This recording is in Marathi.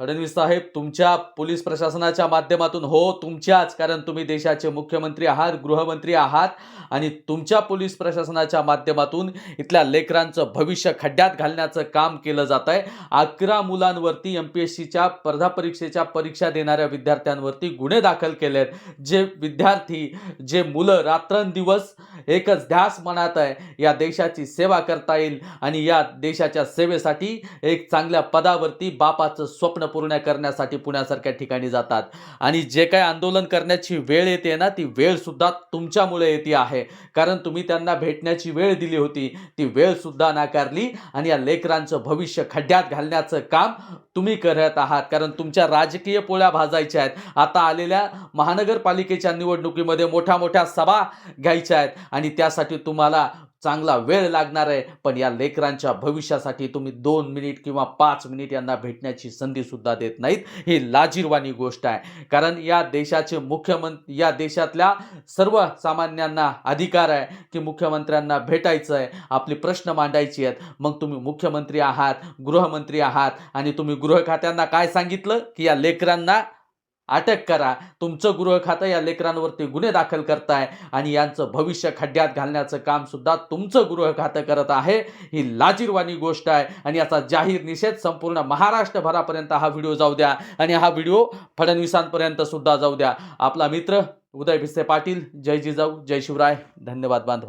फडणवीस साहेब तुमच्या पोलीस प्रशासनाच्या माध्यमातून हो तुमच्याच कारण तुम्ही देशाचे मुख्यमंत्री आहात गृहमंत्री आहात आणि तुमच्या पोलीस प्रशासनाच्या माध्यमातून इथल्या लेकरांचं भविष्य खड्ड्यात घालण्याचं काम केलं जात आहे अकरा मुलांवरती एम पी एस सीच्या स्पर्धा परीक्षेच्या परीक्षा देणाऱ्या विद्यार्थ्यांवरती गुन्हे दाखल केले आहेत जे विद्यार्थी जे मुलं रात्रंदिवस एकच ध्यास मनात आहे या देशाची सेवा करता येईल आणि या देशाच्या सेवेसाठी एक चांगल्या पदावरती बापाचं स्वप्न पूर्ण करण्यासाठी पुण्यासारख्या ठिकाणी जातात. आणि जे काय आंदोलन करण्याची वेळ येते ना ती वेळसुद्धा तुमच्यामुळे येते आहे. कारण तुम्ही त्यांना भेटण्याची वेळ दिली होती ती वेळसुद्धा नाकारली आणि या लेकरांचं भविष्य खड्ड्यात घालण्याचं काम तुम्ही करत आहात. कारण तुमच्या राजकीय पोळ्या भाजायच्या आहेत. आता आलेल्या महानगरपालिकेच्या निवडणुकीमध्ये मोठ्या मोठ्या सभा घ्यायच्या आहेत. आणि त्यासाठी तुम्हाला चांगला वेळ लागणार आहे पण या लेकरांच्या भविष्यासाठी तुम्ही दोन मिनिट किंवा पाच मिनिट यांना भेटण्याची संधी सुद्धा देत नाहीत. ही लाजीरवाणी गोष्ट आहे. कारण या देशाचे मुख्यमंत्री या देशातल्या सर्व सामान्यांना अधिकार आहे की मुख्यमंत्र्यांना भेटायचं आहे आपले प्रश्न मांडायचे आहेत. मग तुम्ही मुख्यमंत्री आहात गृहमंत्री आहात आणि तुम्ही गृह खात्यांना काय सांगितलं? की या लेकरांना अटक करा. तुमचं गृह खातं या लेकरांवरती गुन्हे दाखल करताय आणि यांचं भविष्य खड्ड्यात घालण्याचं काम सुद्धा तुमचं गृह खातं करत आहे. ही लाजीरवाणी गोष्ट आहे आणि याचा जाहीर निषेध संपूर्ण महाराष्ट्रभरापर्यंत हा व्हिडिओ जाऊ द्या आणि हा व्हिडिओ फडणवीसांपर्यंत सुद्धा जाऊ द्या. आपला मित्र उदय भिसे पाटील. जय जिजाऊ. जय शिवराय. धन्यवाद बांधवा.